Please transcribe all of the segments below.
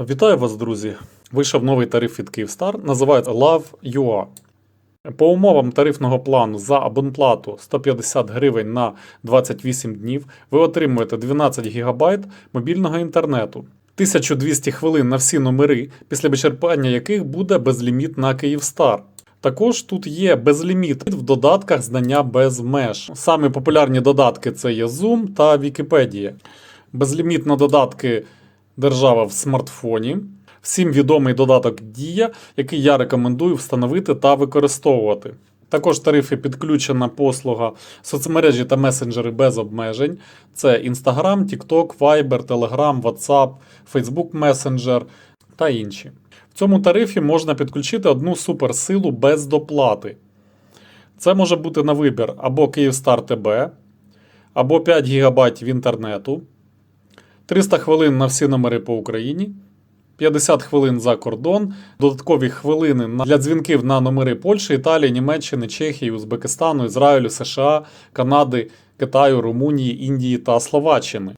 Вітаю вас, друзі! Вийшов новий тариф від Kyivstar, називається Love UA. По умовам тарифного плану за абонплату 150 гривень на 28 днів ви отримуєте 12 ГБ мобільного інтернету, 1200 хвилин на всі номери, після вичерпання яких буде безліміт на Kyivstar. Також тут є безліміт в додатках знання без меж. Самі популярні додатки це є Zoom та Wikipedia. Безліміт на додатки держава в смартфоні. Всім відомий додаток Дія, який я рекомендую встановити та використовувати. Також в тарифі підключена послуга соцмережі та месенджери без обмежень. Це Instagram, TikTok, Viber, Telegram, WhatsApp, Facebook Messenger та інші. В цьому тарифі можна підключити одну суперсилу без доплати. Це може бути на вибір або Kyivstar TB, або 5 ГБ інтернету, 300 хвилин на всі номери по Україні, 50 хвилин за кордон, додаткові хвилини для дзвінків на номери Польщі, Італії, Німеччини, Чехії, Узбекистану, Ізраїлю, США, Канади, Китаю, Румунії, Індії та Словаччини.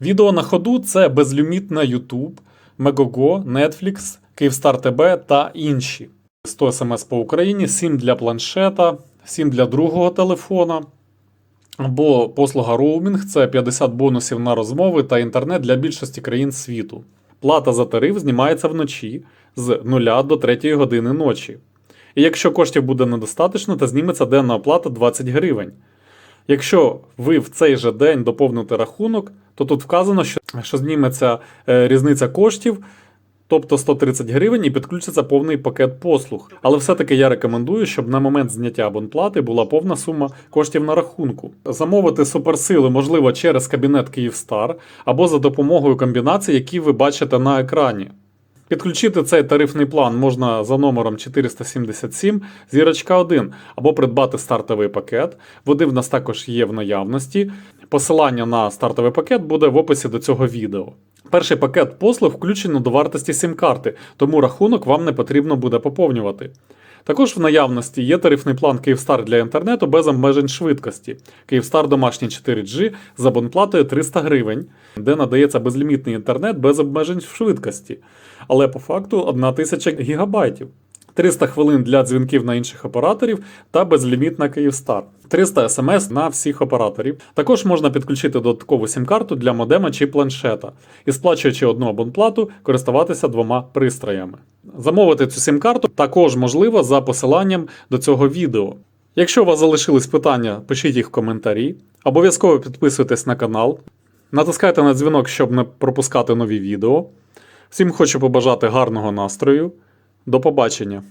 Відео на ходу це безліміт на YouTube, Megogo, Netflix, Kyivstar TV та інші. 100 смс по Україні, 7 для планшета, 7 для другого телефона. Або послуга роумінг це 50 бонусів на розмови та інтернет для більшості країн світу. Плата за тариф знімається вночі з 0 до 3 години ночі. І якщо коштів буде недостатньо, то зніметься денна оплата 20 гривень. Якщо ви в цей же день доповните рахунок, то тут вказано, що, що зніметься е, різниця коштів, тобто 130 гривень, і підключиться повний пакет послуг. Але все-таки я рекомендую, щоб на момент зняття абонплати була повна сума коштів на рахунку. Замовити суперсили можливо через кабінет Київстар або за допомогою комбінацій, які ви бачите на екрані. Підключити цей тарифний план можна за номером 477 зірочка 1 або придбати стартовий пакет. Вони в нас також є в наявності. Посилання на стартовий пакет буде в описі до цього відео. Перший пакет послуг включено до вартості сім-карти, тому рахунок вам не потрібно буде поповнювати. Також в наявності є тарифний план Київстар для інтернету без обмежень швидкості. Київстар домашній 4G з абонплатою 300 гривень, де надається безлімітний інтернет без обмежень швидкості. Але по факту 1000 гігабайтів. 300 хвилин для дзвінків на інших операторів та безліміт на Kyivstar. 300 смс на всіх операторів. Також можна підключити додаткову сім-карту для модема чи планшета і, сплачуючи одну абонплату, користуватися двома пристроями. Замовити цю сім-карту також можливо за посиланням до цього відео. Якщо у вас залишились питання, пишіть їх в коментарі. Обов'язково підписуйтесь на канал, натискайте на дзвінок, щоб не пропускати нові відео. Всім хочу побажати гарного настрою. До побачення!